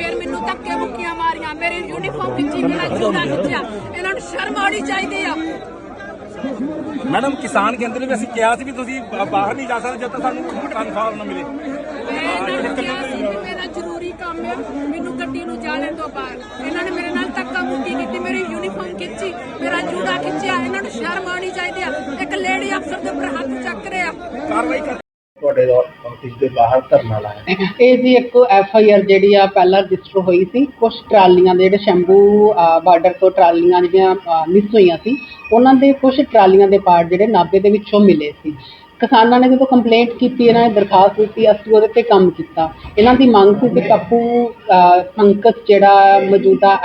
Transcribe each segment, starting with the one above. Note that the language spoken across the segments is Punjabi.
ਫਿਰ ਮੈਨੂੰ ਧੱਕੇ ਮੁੱਕੀਆਂ ਮਾਰੀਆਂ ਮੇਰੀ ਯੂਨੀਫਾਰਮ ਖਿੱਚੀ ਮੇਰਾ ਜੂੜਾ ਖਿੱਚਿਆ ਇਹਨਾਂ ਨੂੰ ਸ਼ਰਮ ਆਉਣੀ ਚਾਹੀਦੀ ਆ। ਮੈਡਮ ਕਿਸਾਨ ਕੇਂਦਰ ਵਿੱਚ ਅਸੀਂ ਕਿਹਾ ਸੀ ਵੀ ਤੁਸੀਂ ਬਾਹਰ ਨਹੀਂ ਜਾ ਸਕਦੇ ਜਦ ਤੱਕ ਸਾਨੂੰ ਤਨਖਾਹ ਨਾ ਮਿਲੇ। ਮੈਂ ਇਹਨਾਂ ਨੂੰ ਕਿਹਾ ਸੀ ਕਿ ਮੇਰਾ ਜ਼ਰੂਰੀ ਕੰਮ ਹੈ ਮੈਨੂੰ ਗੱਡੀ ਨੂੰ ਜਾਣ ਤੋਂ ਬਾਹਰ ਇਹਨਾਂ ਨੇ ਮੇਰੇ ਨਾਲ ਧੱਕਾ ਮੁੱਕੀ ਕੀਤੀ ਮੇਰੀ ਯੂਨੀਫਾਰਮ ਖਿੱਚੀ ਮੇਰਾ ਜੂੜਾ ਖਿੱਚਿਆ। ਇਹਨਾਂ ਨੂੰ ਸ਼ਰਮ ਆਉਣੀ ਚਾਹੀਦੀ ਆ। ਇੱਕ ਲੇਡੀ ਅਫਸਰ ਦੇ ਉੱਪਰ ਹੱਥ ਚੱਕ ਰਿਹਾ। ਕਾਰਵਾਈ ਕਰ ਤੁਹਾਡੇ ਆਫਿਸ ਦੇ ਬਾਹਰ ਧਰਨਾ ਲਾਇਆ। ਇਹ ਇੱਕ ਐਫ ਆਈ ਆਰ ਜਿਹੜੀ ਆ ਪਹਿਲਾਂ ਰਜਿਸਟਰ ਹੋਈ ਸੀ ਕੁਝ ਟਰਾਲੀਆਂ ਦੇ ਜਿਹੜੇ ਸ਼ੰਭੂ ਬਾਰਡਰ ਤੋਂ ਟਰਾਲੀਆਂ ਜਿਹੜੀਆਂ ਮਿਸ ਹੋਈਆਂ ਸੀ ਉਹਨਾਂ ਦੇ ਕੁਝ ਟਰਾਲੀਆਂ ਦੇ ਪਾਰਟ ਜਿਹੜੇ ਨਾਭੇ ਦੇ ਵਿੱਚੋਂ ਮਿਲੇ ਸੀ। ਕਿਸਾਨਾਂ ਨੇ ਜਦੋਂ ਕੰਪਲੇਂਟ ਕੀਤੀ ਇਹਨਾਂ ਨੇ ਦਰਖਾਸਤ ਦਿੱਤੀ ਅਸੀਂ ਉਹਦੇ ਤੇ ਕੰਮ ਕੀਤਾ। ਇਹਨਾਂ ਦੀ ਮੰਗ ਸੀ ਕਿ ਪੱਪੂ ਅਹ, ਜਿਹੜਾ ਮੌਜੂਦਾ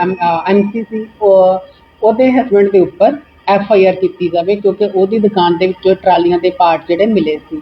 ਐਮਸੀ ਸੀ ਉਹਦੇ ਹਸਬੰਡ ਦੇ ਉੱਪਰ ਐਫ ਆਈ ਆਰ ਕੀਤੀ ਜਾਵੇ ਕਿਉਂਕਿ ਉਹਦੀ ਦੁਕਾਨ ਦੇ ਵਿੱਚੋਂ ਟਰਾਲੀਆਂ ਦੇ ਪਾਰਟ ਜਿਹੜੇ ਮਿਲੇ ਸੀ।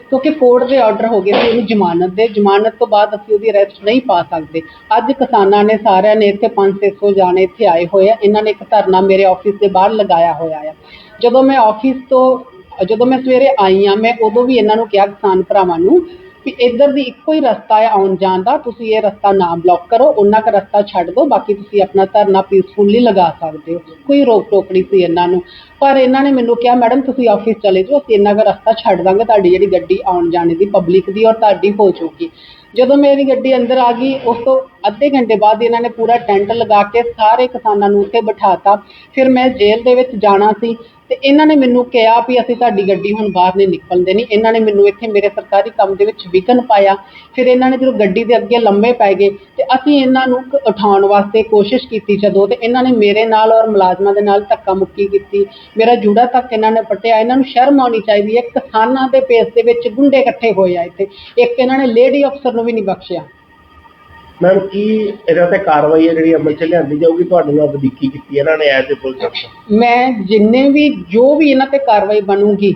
ਕਿਉਂਕਿ ਕੋਰਟ ਦੇ ਆਰਡਰ ਹੋ ਗਏ ਸੀ ਉਹਨੂੰ ਜ਼ਮਾਨਤ ਦੇ। ਜ਼ਮਾਨਤ ਤੋਂ ਬਾਅਦ ਅਸੀਂ ਉਹਦੀ ਅਰੈਸਟ ਨਹੀਂ ਪਾ ਸਕਦੇ। ਅੱਜ ਕਿਸਾਨਾਂ ਨੇ ਸਾਰਿਆਂ ਨੇ ਇੱਥੇ 500 ਜਾਣੇ ਇੱਥੇ ਆਏ ਹੋਏ ਆ। ਇਹਨਾਂ ਨੇ ਇੱਕ ਧਰਨਾ ਮੇਰੇ ਆਫਿਸ ਦੇ ਬਾਹਰ ਲਗਾਇਆ ਹੋਇਆ ਆ। ਜਦੋਂ ਮੈਂ ਆਫਿਸ ਤੋਂ, ਜਦੋਂ ਮੈਂ ਸਵੇਰੇ ਆਈ ਆ, ਮੈਂ ਉਦੋਂ ਵੀ ਇਹਨਾਂ ਨੂੰ ਕਿਹਾ ਕਿਸਾਨ ਭਰਾਵਾਂ ਨੂੰ ਵੀ ਇੱਧਰ ਦੀ ਇੱਕੋ ਹੀ ਰਸਤਾ ਹੈ ਆਉਣ ਜਾਣ ਦਾ। ਤੁਸੀਂ ਇਹ ਰਸਤਾ ਨਾ ਬਲੌਕ ਕਰੋ ਉਹਨਾਂ ਦਾ ਰਸਤਾ ਛੱਡ ਦਿਓ। ਬਾਕੀ ਤੁਸੀਂ ਆਪਣਾ ਧਰਨਾ ਪੀਸਫੁਲੀ ਲਗਾ ਸਕਦੇ ਹੋ। ਕੋਈ ਰੋਕ ਟੋਕ ਨਹੀਂ ਸੀ ਇਹਨਾਂ ਨੂੰ। ਪਰ ਇਹਨਾਂ ਨੇ ਮੈਨੂੰ ਕਿਹਾ, ਮੈਡਮ, ਤੁਸੀਂ ਆਫਿਸ ਚਲੇ ਜਾਓ, ਅਸੀਂ ਇੰਨਾ ਕੁ ਰਸਤਾ ਛੱਡ ਦਾਂਗੇ, ਤੁਹਾਡੀ ਜਿਹੜੀ ਗੱਡੀ ਆਉਣ ਜਾਣੇ ਦੀ ਪਬਲਿਕ ਦੀ ਔਰ ਤੁਹਾਡੀ ਹੋ ਜਾਊਗੀ। ਜਦੋਂ ਮੇਰੀ ਗੱਡੀ ਅੰਦਰ ਆ ਗਈ, ਉਸ ਤੋਂ ਅੱਧੇ ਘੰਟੇ ਬਾਅਦ ਇਹਨਾਂ ਨੇ ਪੂਰਾ ਟੈਂਟ ਲਗਾ ਕੇ ਸਾਰੇ ਕਿਸਾਨਾਂ ਨੂੰ ਉੱਥੇ ਬਿਠਾਤਾ। ਫਿਰ ਮੈਂ ਜੇਲ੍ਹ ਦੇ ਵਿੱਚ ਜਾਣਾ ਸੀ ਤੇ ਇਹਨਾਂ ਨੇ ਮੈਨੂੰ ਕਿਹਾ ਵੀ ਅਸੀਂ ਤੁਹਾਡੀ ਗੱਡੀ ਹੁਣ ਬਾਹਰ ਨਹੀਂ ਨਿਕਲਣ ਦੇਣੀ ਇਹਨਾਂ ਨੇ ਮੈਨੂੰ ਇੱਥੇ ਮੇਰੇ ਸਰਕਾਰੀ ਕੰਮ ਦੇ ਵਿੱਚ ਵਿਘਨ ਪਾਇਆ। ਫਿਰ ਇਹਨਾਂ ਨੇ ਜਦੋਂ ਗੱਡੀ ਦੇ ਅੱਗੇ ਲੰਮੇ ਪੈ ਗਏ ਤੇ ਅਸੀਂ ਇਹਨਾਂ ਨੂੰ ਉਠਾਉਣ ਵਾਸਤੇ ਕੋਸ਼ਿਸ਼ ਕੀਤੀ ਜਦੋਂ ਤੇ ਇਹਨਾਂ ਨੇ ਮੇਰੇ ਨਾਲ ਔਰ ਮੁਲਾਜ਼ਮਾਂ ਦੇ ਨਾਲ ਧੱਕਾ ਮੁੱਕੀ ਕੀਤੀ। ਮੇਰਾ ਜੂੜਾ ਤੱਕ ਇਹਨਾਂ ਨੇ ਪੱਟਿਆ। ਇਹਨਾਂ ਨੂੰ ਸ਼ਰਮ ਆਉਣੀ ਚਾਹੀਦੀ ਹੈ। ਕਿਸਾਨਾਂ ਦੇ ਪੇਸ ਦੇ ਵਿੱਚ ਗੁੰਡੇ ਇਕੱਠੇ ਹੋਏ ਆ ਇੱਥੇ। ਇੱਕ ਇਹਨਾਂ ਨੇ ਲੇਡੀ ਅਫਸਰ ਨੂੰ ਵੀ ਨਹੀਂ ਬਖਸ਼ਿਆ। ਮੈਮ ਕੀ ਇਹਦੇ ਤੇ ਕਾਰਵਾਈ ਹੈ ਜਿਹੜੀ ਅਮਲ ਚ ਲਿਆਂਦੀ ਜਾਊਗੀ? ਤੁਹਾਡੇ ਨਾਲ ਵਧੀਕੀ ਕੀਤੀ ਇਹਨਾਂ ਨੇ ਐਜ਼ ਪੁਲਿਸ ਅਫਸਰ। ਮੈਂ ਜਿੰਨੇ ਵੀ ਜੋ ਵੀ ਇਹਨਾਂ ਤੇ ਕਾਰਵਾਈ ਬਣੂਗੀ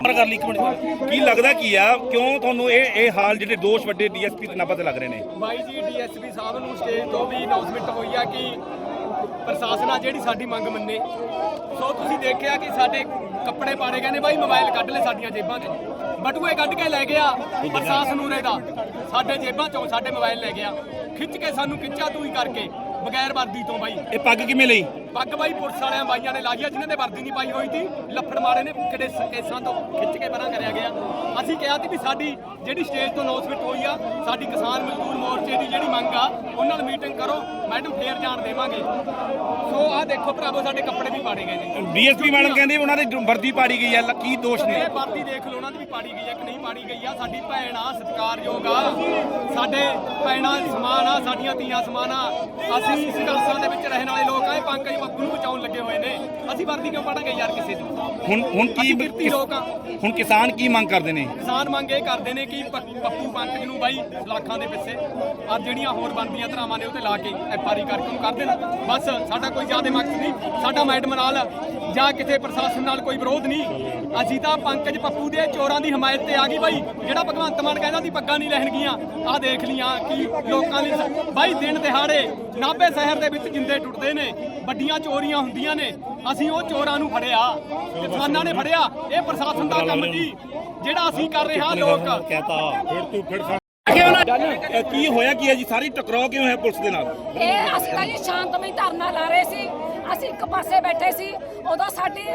ਪਰ ਕਰ ਲਈ ਇੱਕ ਮਿੰਟ। ਕੀ ਲੱਗਦਾ ਕੀ ਆ? ਕਿਉਂ ਤੁਹਾਨੂੰ ਇਹ ਇਹ ਹਾਲ ਜਿਹੜੇ ਦੋਸ਼ ਵੱਡੇ ਡੀਐਸਪੀ ਤੇ ਨਾਭਾ ਤੇ ਲੱਗ ਰਹੇ ਨੇ? ਬਾਈ ਜੀ, ਡੀਐਸਪੀ ਸਾਹਿਬ ਨੂੰ ਸਟੇਜ ਤੋਂ ਵੀ ਅਨਾਉਂਸਮੈਂਟ ਹੋਈ ਆ ਕਿ ਪ੍ਰਸ਼ਾਸਨ ਆ ਜਿਹੜੀ ਸਾਡੀ ਮੰਗ ਮੰਨੇ। ਸੋ ਤੁਸੀਂ ਦੇਖਿਆ ਕਿ ਸਾਡੇ ਕੱਪੜੇ ਪਾੜੇ ਕਹਿੰਦੇ ਬਾਈ, ਮੋਬਾਈਲ ਕੱਢ ਲੈ ਸਾਡੀਆਂ ਜੇਬਾਂ 'ਚ। ਬਟੂਏ ਕੱਢ ਕੇ ਲੈ ਗਿਆ ਪ੍ਰਸ਼ਾਸਨ ਉਰੇ ਦਾ। ਸਾਡੇ ਜੇਬਾਂ 'ਚੋਂ ਸਾਡੇ ਮੋਬਾਈਲ ਲੈ ਗਿਆ। ਖਿੱਚ ਕੇ ਸਾਨੂੰ ਖਿੱਚਾ ਤੂੰ ਕਰਕੇ। ਬਗੈਰ ਵਰਦੀ ਤੋਂ ਬਾਈ। ਇਹ ਪੱਗ ਕਿਵੇਂ ਲਈ? ਪੱਗ ਬਾਈ ਪੁਲਿਸ ਵਾਲਿਆਂ ਬਾਈਆਂ ਨੇ ਲਾਈ ਆ ਜਿਨ੍ਹਾਂ ਨੇ ਵਰਦੀ ਨਹੀਂ ਪਾਈ ਹੋਈ ਸੀ। ਲੱਫੜ ਮਾਰੇ ਨੇ ਕਿਹੜੇ ਕੇਸਾਂ ਤੋਂ ਖਿੱਚ ਕੇ ਪਰਾਂ ਕਰਿਆ ਗਿਆ। ਅਸੀਂ ਕਿਹਾ ਸੀ ਵੀ ਸਾਡੀ ਜਿਹੜੀ ਸਟੇਜ ਤੋਂ ਅਨਾਉਂਸਮੈਂਟ ਹੋਈ ਆ। ਸਾਡੀ ਕਿਸਾਨ ਮਜ਼ਦੂਰ ਮੋਰਚੇ ਦੀ ਜਿਹੜੀ ਮੰਗ ਆ ਉਹਨਾਂ ਨਾਲ ਮੀਟਿੰਗ ਕਰੋ ਮੈਡਮ ਫੇਰ ਜਾਣ ਦੇਵਾਂਗੇ। ਸੋ ਆਹ ਦੇਖੋ ਭਰਾਵੋ ਸਾਡੇ ਕੱਪੜੇ ਵੀ ਪਾੜੇ ਗਏ ਨੇ। ਡੀਐਸਪੀ ਮੈਡਮ ਕਹਿੰਦੇ ਉਹਨਾਂ ਦੀ ਵਰਦੀ ਪਾੜੀ ਗਈ ਆ ਕੀ ਦੋਸ਼ ਨੇ? ਇਹ ਵਰਦੀ ਦੇਖ ਲਓ ਉਹਨਾਂ ਦੀ ਵੀ ਪਾੜੀ ਗਈ ਆ ਕਿ ਨਹੀਂ ਪਾੜੀ ਗਈ ਆ। ਸਾਡੀ ਭੈਣ ਆ ਸਤਿਕਾਰਯੋਗ ਆ। ਸਾਡੇ ਭੈਣਾਂ ਸਮਾਨ ਆ ਸਾਡੀਆਂ ਧੀਆਂ ਸਮਾਨ ਆ। ਅਸੀਂ ਸੰਘਰਸ਼ਾਂ ਦੇ ਵਿੱਚ ਰਹਿਣ ਵਾਲੇ ਲੋਕ ਆ ਇਹ ਪੰਕਜ ਬੱਬੂ ਨੂੰ ਬਚਾਉਣ ਲੱਗੇ ਹੋਏ ਨੇ। ਅਸੀਂ ਵਰਦੀ ਕਿਉਂ ਪਾੜਾਂਗੇ ਯਾਰ ਕਿਸੇ ਦੀ? ਹੁਣ ਹੁਣ ਕੀ ਅਸੀਂ ਕਿਰਤੀ ਲੋਕ ਆ। ਹੁਣ ਕਿਸਾਨ ਕੀ ਮੰਗ ਕਰਦੇ ਨੇ? ਕਿਸਾਨ ਮੰਗ ਇਹ ਕਰਦੇ ਨੇ ਕਿ ਪ- ਪੱਪੂ ਪੰਕਜ ਨੂੰ ਬਾਈ ਲੱਖਾਂ ਦੇ ਪਿੱਛੇ ਆ ਜਿਹੜੀਆਂ ਹੋਰ ਬਣਦੀਆਂ ਧਰਾਵਾਂ ਨੇ ਉਹ ਤੇ ਲਾ ਕੇ ਐਫਆਰਈ ਕਰਕੇ ਉਹਨੂੰ ਕਰ ਦੇਣ। ਬਸ ਸਾਡਾ ਕੋਈ ਜ਼ਿਆਦਾ ਮਕਸਦ ਨਹੀਂ। ਸਾਡਾ ਮੈਡਮ ਨਾਲ ਜਾਂ ਕਿਸੇ ਪ੍ਰਸ਼ਾਸਨ ਨਾਲ ਕੋਈ ਵਿਰੋਧ ਨਹੀਂ। ਅਸੀਂ ਤਾਂ ਪੰਕਜ ਪੱਪੂ ਦੇ ਚੋਰਾਂ ਦੀ ਹਮਾਇਤ ਤੇ ਆ ਗਈ ਬਾਈ। ਜਿਹੜਾ ਭਗਵੰਤ ਮਾਨ ਕਹਿੰਦਾ ਸੀ ਪੱਗਾਂ ਨਹੀਂ ਲੈਣਗੀਆਂ ਆਹ ਦੇਖ ਲੀਆਂ ਕਿ ਲੋਕਾਂ ਦੀ ਬਾਈ ਦਿਨ ਦਿਹਾੜੇ ਨਾਭੇ ਸ਼ਹਿਰ ਦੇ ਵਿੱਚ ਜਿੰਦੇ ਟੁੱਟਦੇ ਨੇ। ਵੱਡੀਆਂ ਚੋਰੀਆਂ ਹੁੰਦੀਆਂ ਨੇ। ਅਸੀਂ ਉਹ ਚੋਰਾਂ ਨੂੰ ਫੜਿਆ ਕਿਸਾਨਾਂ ਨੇ ਫੜਿਆ। ਇਹ ਪ੍ਰਸ਼ਾਸਨ ਦਾ ਕੰਮ ਜੀ। ਜਿਹੜਾ ਅਸੀਂ ਕਰ ਰਹੇ ਹਾਂ ਲੋਕ। ਇਹ ਕੀ ਹੋਇਆ ਕੀ ਹੈ ਜੀ? ਸਾਰੀ ਟਕਰਾਅ ਕਿਉਂ ਹੈ ਪੁਲਿਸ ਦੇ ਨਾਲ? ਇਹ ਅਸੀਂ ਤਾਂ ਜੀ ਸ਼ਾਂਤਮਈ ਧਰਨਾ ਲਾ ਰਹੇ ਸੀ। ਅਸੀਂ ਇੱਕ ਪਾਸੇ ਬੈਠੇ ਸੀ ਉਦੋਂ ਸਾਡੀ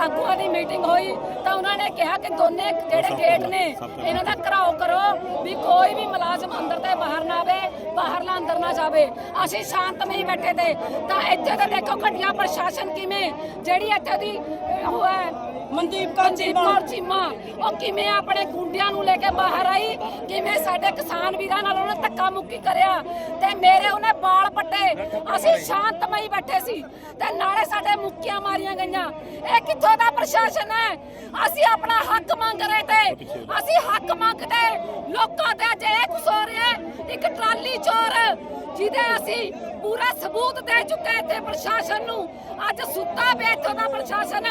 ਆਗੂਆਂ ਦੀ ਮੀਟਿੰਗ ਹੋਈ ਤਾਂ ਉਹਨਾਂ ਨੇ ਕਿਹਾ ਕਿ ਦੋਨੇ ਜਿਹੜੇ ਗੇਟ ਨੇ ਇਹਨਾਂ ਦਾ ਘਰਾਓ ਕਰੋ ਵੀ ਕੋਈ ਵੀ ਮੁਲਾਜ਼ਮ ਅੰਦਰ ਤੇ ਬਾਹਰ ਨਾ ਆਵੇ ਬਾਹਰਲਾ ਅੰਦਰ ਨਾ ਜਾਵੇ। ਅਸੀਂ ਸ਼ਾਂਤਮਈ ਬੈਠੇ ਤੇ ਤਾਂ ਇੱਥੇ ਤੇ ਦੇਖੋ ਘਟੀਆ ਪ੍ਰਸ਼ਾਸਨ ਕਿਵੇਂ ਜਿਹੜੀ ਇੱਥੇ ਦੀ ਅਹ, ਉਹ ਹੈ ਮਨਦੀਪ ਕੌਰ ਚੀਮਾ। ਉਹ ਕਿਵੇਂ ਆਪਣੇ ਗੁੰਡਿਆਂ ਨੂੰ ਲੈ ਕੇ ਬਾਹਰ ਆਈ ਕਿਵੇਂ ਸਾਡੇ ਕਿਸਾਨ ਵੀਰਾਂ ਨਾਲ ਉਹਨੇ ਧੱਕਾ ਮੁੱਕੀ ਕਰਿਆ ਤੇ ਮੇਰੇ ਉਹਨੇ ਬਾਲ ਪੱਟੇ। ਅਸੀਂ ਸ਼ਾਂਤਮਈ ਬੈਠੇ ਸੀ। ਤੇ ਨਾਲੇ ਸਾਡੇ ਮੁੱਕੀਆਂ ਮਾਰੀਆਂ ਗਈਆਂ। ਇਹ ਕਿੱਥੋਂ ਦਾ ਪ੍ਰਸ਼ਾਸਨ ਹੈ? ਅਸੀਂ ਆਪਣਾ ਹੱਕ ਮੰਗ ਰਹੇ ਤੇ ਅਸੀਂ ਹੱਕ ਮੰਗਦੇ ਲੋਕਾਂ ਤੇ ਅੱਜ ਕੁਛ ਹੋ ਰਿਹਾ ਇੱਕ ਟਰਾਲੀ ਚੋਰ ਜਿਹਦੇ ਅਸੀਂ ਪੂਰਾ ਸਬੂਤ ਦੇ ਚੁੱਕੇ ਤੇ ਪ੍ਰਸ਼ਾਸਨ ਨੂੰ ਅੱਜ ਸੁੱਤਾ ਪਿਆ ਇੱਥੋਂ ਦਾ ਪ੍ਰਸ਼ਾਸਨ।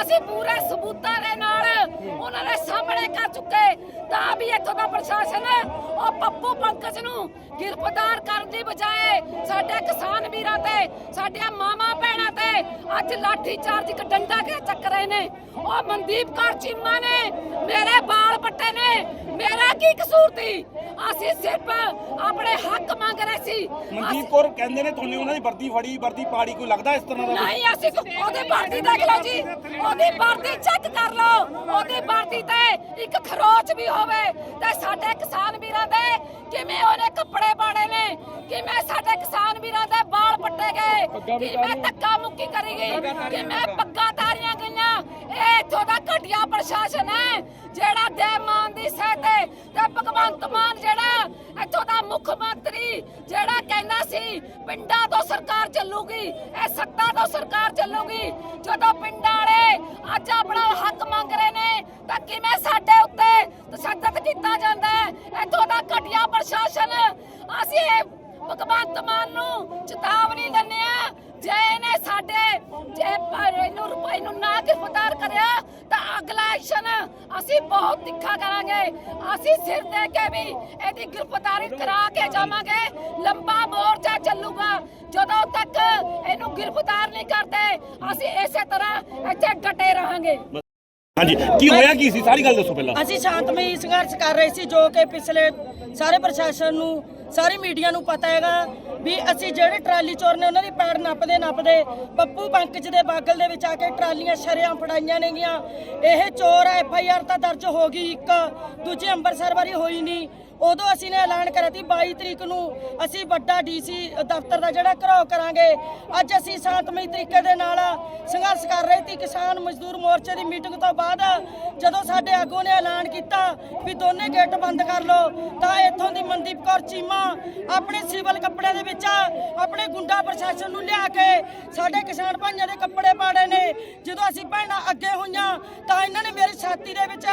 ਅਸੀਂ ਪੂਰੇ ਸਬੂਤਾਂ ਦੇ ਨਾਲ ਉਹਨਾਂ ਦੇ ਸਾਹਮਣੇ ਕਰ ਚੁੱਕੇ ਤਾਂ ਵੀ ਇੱਥੋਂ ਦਾ ਪ੍ਰਸ਼ਾਸਨ ਉਹ ਪੱਪੂ ਪੰਕਜ ਨੂੰ ਗ੍ਰਿਫਤਾਰ ਕਰਨ ਦੀ ਬਜਾਏ ਸਾਡੇ ਕਿਸਾਨ ਵੀਰਾਂ ਤੇ, ਸਾਡੀਆਂ ਮਾਵਾਂ ਭੈਣਾਂ ਤੇ ਅੱਜ ਲਾਠੀ ਚਾਰਜ ਇੱਕ ਡੰਡਾ ਕੇ ਚੱਕ ਰਹੇ ਨੇ? ਉਹ ਮਨਦੀਪ ਕੌਰ ਚੀਮਾ ਨੇ, ਮੇਰੇ ਬਾਲ ਪੱਟੇ ਨੇ, ਮੇਰਾ ਕੀ ਕਸੂਰ ਸੀ? ਅਸੀਂ ਸਿਰਫ ਆਪਣੇ ਹੱਕ ਮੰਗ ਰਹੇ ਸੀ। ਮਨਦੀਪ ਕੌਰ ਕਹਿੰਦੇ ਨੇ ਤੁਹਾਨੂੰ ਉਹਨਾਂ ਦੀ ਵਰਦੀ ਫੜੀ ਵਰਦੀ ਪਾੜੀ ਕੋਈ ਲੱਗਦਾ ਇਸ ਤਰ੍ਹਾਂ ਦਾ? ਨਹੀਂ ਅਸੀਂ ਕੋ- ਉਹਦੀ ਵਰਦੀ ਦੇਖ ਲਓ ਜੀ। ਉਹਦੀ ਵਰਦੀ ਚੈੱਕ ਕਰ ਲਓ। ਉਹਦੀ ਵਰਦੀ ਤੇ ਇੱਕ ਖਰੋਚ ਵੀ ਹੋਵੇ ਤੇ ਸਾਡੇ ਕਿਸਾਨ ਵੀਰਾਂ ਦੇ ਕਿਵੇਂ ਉਹਨੇ ਕੱਪੜੇ ਪਾੜੇ ਨੇ? ਕਿਵੇਂ ਸਾਡੇ ਕਿਸਾਨ ਵੀਰਾਂ ਦੇ ਬਾਲ ਪੱਟੇ ਗਏ? ਕਿਵੇਂ ਧੱਕਾ ਮੁੱਕੀ ਕਰੀ ਗਈ? ਕਿਵੇਂ ਪੱਗਾਂ ਤਾਰੀਆਂ ਗਈਆਂ? ਇਹ ਇੱਥੋਂ ਦਾ ਘਟੀਆ ਪ੍ਰਸ਼ਾਸਨ ਹੈ। ਜਿਹੜਾ ਦੇ ਮਾਨ ਦੀ ਸਹਿ ਤੇ ਭਗਵੰਤ ਮਾਨ ਜਿਹੜਾ ਇੱਥੋਂ ਦਾ ਮੁੱਖ ਮੰਤਰੀ ਜਿਹੜਾ ਕਹਿੰਦਾ ਸੀ, ਪਿੰਡਾਂ ਤੋਂ ਸਰਕਾਰ ਚੱਲੂਗੀ, ਇਹ ਸੱਤਾ ਤੋਂ ਸਰਕਾਰ ਚੱਲੂਗੀ। ਜਦੋਂ ਪਿੰਡਾਂ ਵਾਲੇ ਅੱਜ ਆਪਣਾ ਹੱਕ ਮੰਗ ਰਹੇ ਨੇ, ਤਾਂ ਕਿਵੇਂ ਸਾਡੇ ਉੱਤੇ ਤਸ਼ੱਦਦ ਕੀਤਾ ਜਾਂਦਾ ਹੈ? ਇੱਥੋਂ ਦਾ ਘਟੀਆ ਪ੍ਰਸ਼ਾਸਨ, ਅਸੀਂ ਭਗਵੰਤ ਮਾਨ ਨੂੰ ਚੇਤਾਵਨੀ ਦਿੰਦੇ ਆ ਇਹਨੇ ਸਾਡੇ ਜੇ ਪਰ ਇਹਨੂੰ ਰੁਪਏ ਨੂੰ ਨਾ ਗ੍ਰਿਫਤਾਰ ਕਰਿਆ ਤਾਂ ਅਗਲਾ ਐਕਸ਼ਨ ਅਸੀਂ ਬਹੁਤ ਤਿੱਖਾ ਕਰਾਂਗੇ। ਅਸੀਂ ਸਿਰ ਦੇ ਕੇ ਵੀ ਇਹਦੀ ਗ੍ਰਿਫਤਾਰੀ ਕਰਾ ਕੇ ਜਾਵਾਂਗੇ। ਲੰਬਾ ਮੋਰਚਾ ਚੱਲੂਗਾ। ਜਦੋਂ ਤੱਕ ਇਹਨੂੰ ਗ੍ਰਿਫਤਾਰ ਨਹੀਂ ਕਰਦੇ ਅਸੀਂ ਇਸੇ ਤਰ੍ਹਾਂ ਇੱਥੇ ਡਟੇ ਰਹਾਂਗੇ। ਹਾਂਜੀ ਕੀ ਹੋਇਆ ਕੀ ਸੀ? ਸਾਰੀ ਗੱਲ ਦੱਸੋ ਪਹਿਲਾਂ। ਅਸੀਂ ਸ਼ਾਂਤਮਈ ਸੰਘਰਸ਼ ਕਰ ਰਹੇ ਸੀ ਜੋ ਕਿ ਪਿਛਲੇ ਸਾਰੇ ਪ੍ਰਸ਼ਾਸਨ ਨੂੰ ਸਾਰੀ ਮੀਡੀਆ ਨੂੰ ਪਤਾ ਹੈਗਾ। ਵੀ ਅਸੀਂ ਜਿਹੜੇ ਟਰਾਲੀ ਚੋਰ ਨੇ ਉਹਨਾਂ ਦੀ ਪੈੜ ਨੱਪਦੇ ਨੱਪਦੇ ਪੱਪੂ ਪੰਕਜ ਦੇ ਬਾਗਲ ਦੇ ਵਿੱਚ ਆ ਕੇ ਟਰਾਲੀਆਂ ਸ਼ਰਿਆਂ ਫੜਾਈਆਂ ਨੇਗੀਆਂ। ਇਹ ਚੋਰ ਐਫ ਆਈ ਆਰ ਤਾਂ ਦਰਜ ਹੋ ਗਈ ਇੱਕ। ਦੂਜੀ ਅੰਮ੍ਰਿਤਸਰ ਵਾਰੀ ਹੋਈ ਨਹੀਂ। ਉਦੋਂ ਅਸੀਂ ਨੇ ਐਲਾਨ ਕਰਿਆ ਸੀ 22 ਤਰੀਕ ਨੂੰ ਅਸੀਂ ਵੱਡਾ ਡੀਸੀ ਦਫ਼ਤਰ ਦਾ ਜਿਹੜਾ ਘਰਾਓ ਕਰਾਂਗੇ। ਅੱਜ ਅਸੀਂ ਸ਼ਾਂਤਮਈ ਤਰੀਕੇ ਦੇ ਨਾਲ ਸੰਘਰਸ਼ ਕਰ ਰਹੇ ਸੀ ਕਿਸਾਨ ਮਜ਼ਦੂਰ ਮੋਰਚੇ ਦੀ ਮੀਟਿੰਗ ਤੋਂ ਬਾਅਦ। ਜਦੋਂ ਸਾਡੇ ਆਗੂ ਨੇ ਐਲਾਨ ਕੀਤਾ ਵੀ ਦੋਨੇ ਗੇਟ ਬੰਦ ਕਰ ਲਓ, ਤਾਂ ਇੱਥੋਂ ਦੀ ਮਨਦੀਪ ਕੌਰ ਚੀਮਾ ਆਪਣੇ ਸਿਵਲ ਕੱਪੜੇ ਦੇ ਵਿੱਚ ਆਪਣੇ ਗੁੰਡਾ ਪ੍ਰਸ਼ਾਸਨ ਨੂੰ ਲਿਆ ਕੇ ਸਾਡੇ ਕਿਸਾਨ ਭਾਈਆਂ ਦੇ ਕੱਪੜੇ ਪਾੜੇ ਨੇ। ਅਸੀਂ ਭੈਣਾਂ ਅੱਗੇ ਹੋਈਆਂ, ਤਾਂ ਇਹਨਾਂ ਨੇ ਮੇਰੀ ਛਾਤੀ ਦੇ ਵਿੱਚ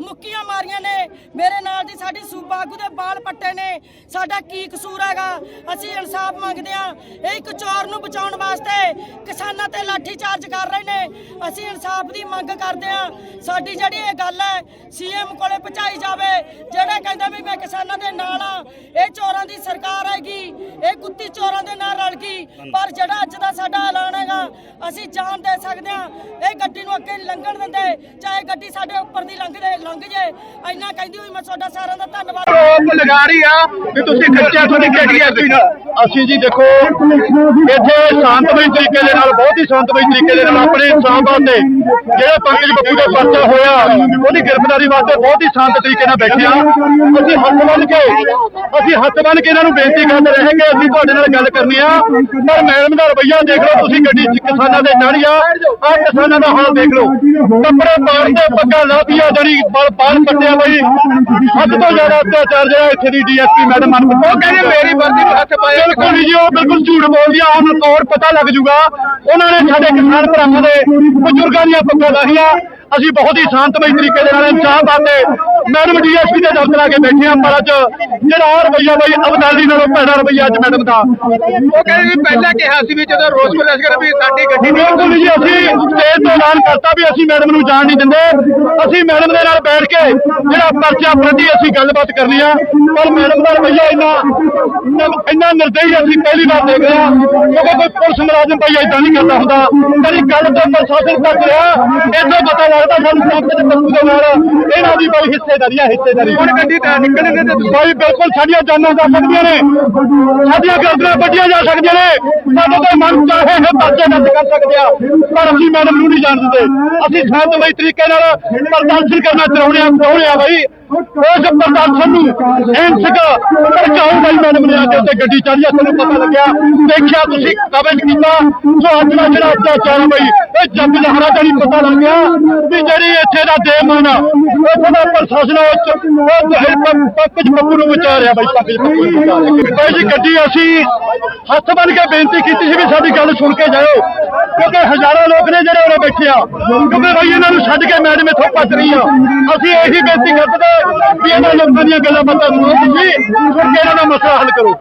ਮੁੱਕੀਆਂ ਮਾਰੀਆਂ ਨੇ। ਮੇਰੇ ਨਾਲ ਦੀ ਸਾਡੀ ਸੂਬਾ ਆਗੂ ਦੇ ਬਾਲ ਪੱਟੇ ਨੇ। ਸਾਡਾ ਕੀ ਕਸੂਰ ਹੈਗਾ? ਅਸੀਂ ਇਨਸਾਫ ਮੰਗਦੇ ਆ ਇਹ ਇੱਕ ਚੋਰ ਨੂੰ ਬਚਾਉਣ ਵਾਸਤੇ ਕਿਸਾਨਾਂ ਤੇ ਲਾਠੀ ਚਾਰਜ ਕਰ ਰਹੇ ਨੇ। ਅਸੀਂ ਇਨਸਾਫ ਦੀ ਮੰਗ ਕਰਦੇ ਆ ਸਾਡੀ ਜਿਹੜੀ ਇਹ ਗੱਲ ਹੈ ਸੀਐਮ ਕੋਲੇ ਪਹੁੰਚਾਈ ਜਾਵੇ। ਜਿਹੜਾ ਕਹਿੰਦੇ ਵੀ ਮੈਂ ਕਿਸਾਨਾਂ ਦੇ ਨਾਲ ਆ ਇਹ ਚੋਰਾਂ ਦੀ ਸਰਕਾਰ ਹੈਗੀ। ਇਹ ਕੁੱਤੀ ਚੋਰਾਂ ਦੇ ਨਾਲ ਰਲ ਗਈ। ਪਰ ਜਿਹੜਾ ਅੱਜ ਦਾ ਸਾਡਾ ਐਲਾਨ ਹੈਗਾ, ਅਸੀਂ ਜਾਨ ਦੇ ਸਕਦੇ ਆ ਇਹ ਗੱਡੀ ਨੂੰ ਅੱਗੇ ਨਹੀਂ ਲੰਘਣ ਦਿੰਦੇ, ਚਾਹੇ ਗੱਡੀ ਸਾਡੇ ਉੱਪਰ ਦੀ ਲੰਘਦੇ ਲੰਘ ਜੇ। ਇੰਨਾ ਕਹਿੰਦੀ ਹੋਈ ਮੈਂ ਤੁਹਾਡਾ ਸਾਰਿਆਂ ਦਾ ਧੰਨਵਾਦ। ਆਰੋਪ ਲਗਾ ਰਹੀ ਆ ਵੀ ਤੁਸੀਂ ਖੱਚਿਆ ਤੁਹਾਡੀ ਕਿਹੜੀ ਹੈ ਅਸੀਂ ਜੀ ਦੇਖੋ, ਇੱਥੇ ਸ਼ਾਂਤਮਈ ਤਰੀਕੇ ਦੇ ਨਾਲ, ਬਹੁਤ ਹੀ ਸ਼ਾਂਤਮਈ ਤਰੀਕੇ ਦੇ ਨਾਲ ਆਪਣੇ ਇਨਸਾਫ ਵਾਸਤੇ ਜਿਹੜਾ ਪੰਕਜ ਬੱਬੂ ਦਾ ਪਰਚਾ ਹੋਇਆ, ਉਹਦੀ ਗ੍ਰਿਫਤਾਰੀ ਵਾਸਤੇ ਬਹੁਤ ਹੀ ਸ਼ਾਂਤ ਤਰੀਕੇ ਨਾਲ ਬੈਠੇ ਆ। ਅਸੀਂ ਹੱਥ ਬੰਨ ਕੇ ਅਸੀਂ ਹੱਥ ਬੰਨ ਕੇ ਇਹਨਾਂ ਨੂੰ ਬੇਨਤੀ ਕਰਦੇ ਰਹੇ ਕਿ ਅਸੀਂ ਤੁਹਾਡੇ ਨਾਲ ਗੱਲ ਕਰਨੀ ਆ। ਪਰ ਮੈਡਮ ਦਾ ਰਵੱਈਆ ਦੇਖ ਲਓ ਤੁਸੀਂ ਗੱਡੀ 'ਚ ਕਿਸਾਨਾਂ ਦੇ ਚੜ੍ਹ ਆ। ਆਹ ਕਿਸਾਨਾਂ ਦਾ ਹਾਲ ਦੇਖ ਲਓ। ਕੱਪੜੇ ਪਾੜ ਤੇ ਪੱਗਾਂ ਲਾਤੀਆਂ ਜਿਹੜੀ ਬਾਲ ਬਾਲ ਪੱਟਿਆ ਬਈ। ਹੱਦ ਤੋਂ ਜ਼ਿਆਦਾ ਅਤਿਆਚਾਰ ਜਿਹੜਾ ਇੱਥੇ ਦੀ ਡੀਐਸਪੀ ਮੈਡਮ ਮਨ ਉਹ ਕਹਿੰਦੇ ਮੇਰੀ ਵਰਦੀ ਨੂੰ ਹੱਥ ਪਾਇਆ। ਬਿਲਕੁਲ ਜੀ ਉਹ ਬਿਲਕੁਲ ਝੂਠ ਬੋਲਦੀ ਆ। ਉਹਨੂੰ ਤੌਰ ਪਤਾ ਲੱਗ ਜੂਗਾ। ਉਹਨਾਂ ਨੇ ਸਾਡੇ ਕਿਸਾਨ ਭਰਾਵਾਂ ਦੇ ਬਜ਼ੁਰਗਾਂ ਦੀਆਂ ਪੱਗਾਂ ਲਾਹੀਆਂ। ਅਸੀਂ ਬਹੁਤ ਹੀ ਸ਼ਾਂਤਮਈ ਤਰੀਕੇ ਦੇ ਨਾਲ ਇਨਸਾਫ ਵਾਸਤੇ ਮੈਡਮ ਡੀਐਸਪੀ ਦੇ ਦਫ਼ਤਰ ਆ ਕੇ ਬੈਠੇ ਆ ਪਰ ਅੱਜ ਜਿਹੜਾ ਆਹ ਰਵਈਆ ਬਈ ਅਬਦਾਲੀ ਨਾਲੋਂ ਭੈੜਾ ਰਵਈਆ ਅੱਜ ਮੈਡਮ ਦਾ। ਉਹ ਕਹਿੰਦੇ ਵੀ ਪਹਿਲਾਂ ਕਿਹਾ ਸੀ ਵੀ ਜਦੋਂ ਰੋਸ ਪ੍ਰਦਰਸ਼ਨ ਕਰ ਵੀ ਸਾਡੀ ਗੱਡੀ ਬਿਲਕੁਲ ਜੀ ਅਸੀਂ ਸਟੇਜ ਤੋਂ ਐਲਾਨ ਕਰਤਾ ਵੀ ਅਸੀਂ ਮੈਡਮ ਨੂੰ ਜਾਣ ਨਹੀਂ ਦਿੰਦੇ। ਅਸੀਂ ਮੈਡਮ ਦੇ ਨਾਲ ਬੈਠ ਕੇ ਜਿਹੜਾ ਪਰਚਾ ਪ੍ਰਤੀ ਅਸੀਂ ਗੱਲਬਾਤ ਕਰਨੀ ਆ। ਪਰ ਮੈਡਮ ਦਾ ਰਵਈਆ ਇੰਨਾ ਇੰਨਾ ਨਿਰਦਈ ਅਸੀਂ ਪਹਿਲੀ ਵਾਰ ਦੇਖ ਰਹੇ ਕਿਉਂਕਿ ਕੋਈ ਪੁਲਿਸ ਮੁਲਾਜ਼ਮ ਭਾਈ ਏਦਾਂ ਨਹੀਂ ਕਰਦਾ ਹੁੰਦਾ। ਕਦੀ ਗੱਲ ਤੋਂ ਪ੍ਰਸ਼ਾਸਨ ਤੱਕ ਰਿਹਾ ਇੱਥੋਂ ਪਤਾ ਲੱਗਦਾ ਸਾਨੂੰ ਸਾਹਮਣੇ ਦੇ ਨਾਲ। ਇਹਨਾਂ ਦੀ ਬੜੀ ਹਿੱਸੇਦਾਰੀ ਆ ਹਿੱਸੇਦਾਰੀ। ਹੁਣ ਗੱਡੀ ਤਾਂ ਨਿਕਲਣੇ ਤੇ ਭਾਈ ਬਿਲਕੁਲ ਸਾਡੀਆਂ ਜਾਨਾਂ ਜਾ ਸਕਦੀਆਂ ਨੇ। ਸਾਡੀਆਂ ਗਰਦਨਾਂ ਵੱਡੀਆਂ ਜਾ ਸਕਦੀਆਂ ਨੇ। ਸਾਡੇ ਕੋਈ ਮਨ ਚਾਹੇ ਇਹ ਪਰਚੇ ਰੱਦ ਕਰ ਸਕਦੇ ਆ। ਪਰ ਅਸੀਂ ਮੈਡਮ ਨੂੰ ਨਹੀਂ ਜਾਣ ਦਿੰਦੇ ਅਸੀਂ ਸ਼ਾਂਤਮਈ ਤਰੀਕੇ ਨਾਲ ਪ੍ਰਦਰਸ਼ਨ ਕਰਨਾ ਚਾਹੁੰਦੇ ਆ ਚਾਹੁੰਦੇ ਆ ਭਾਈ ਉਸ ਪ੍ਰਦਰਸ਼ਨ ਨੂੰ ਹਿੰਸਕ ਭੜਕਾਉ ਭਾਈ ਮੈਡਮ ਨੇ ਆ ਉੱਤੇ ਗੱਡੀ ਚਾੜੀ ਆ ਤੁਹਾਨੂੰ ਪਤਾ ਲੱਗਿਆ। ਦੇਖਿਆ ਤੁਸੀਂ ਕਵਰੇਜ ਕੀਤਾ। ਸੋ ਅੱਜ ਦਾ ਜਿਹੜਾ ਅਤਿਆਚਾਰ ਆ ਬਈ, ਇਹ ਜੱਗ ਲਹਰਾ ਦਾ ਨਹੀਂ ਪਤਾ ਲੱਗਿਆ ਵੀ ਜਿਹੜੀ ਇੱਥੇ ਦਾ ਦੇਮਨ ਆ, ਉੱਥੇ ਦਾ ਪ੍ਰਸ਼ਾਸਨ ਉਹ ਚ- ਪੰਕਜ ਬੱਬੂ ਨੂੰ ਵਿਚਾਰਿਆ ਰਿਹਾ ਬਾਈ ਪੰਕਜ ਬੱਬੂ ਨੂੰ ਵਿਚਾਰ ਬਾਈ ਜੀ, ਗੱਡੀ ਅਸੀਂ ਹੱਥ ਬੰਨ ਕੇ ਬੇਨਤੀ ਕੀਤੀ ਸੀ ਵੀ ਸਾਡੀ ਗੱਲ ਸੁਣ ਕੇ ਜਾਇਓ। ਕਿਉਂਕਿ ਹਜ਼ਾਰਾਂ ਲੋਕ ਨੇ ਜਿਹੜੇ ਉਰੇ ਬੈਠੇ ਆ। ਕਿਉਂਕਿ ਬਾਈ ਇਹਨਾਂ ਨੂੰ ਛੱਡ ਕੇ ਮੈਡਮ ਇੱਥੋਂ ਭੱਜ ਰਹੀ ਆ ਅਸੀਂ ਇਹੀ ਬੇਨਤੀ ਕਰਦੇ ਵੀ ਇਹਨਾਂ ਲੋਕਾਂ ਦੀਆਂ ਗੱਲਾਂ ਬਾਤਾਂ ਸੁਣੋ ਤੁਸੀਂ ਫਿਰ ਇਹਨਾਂ ਦਾ ਮਸਲਾ ਹੱਲ ਕਰੋ।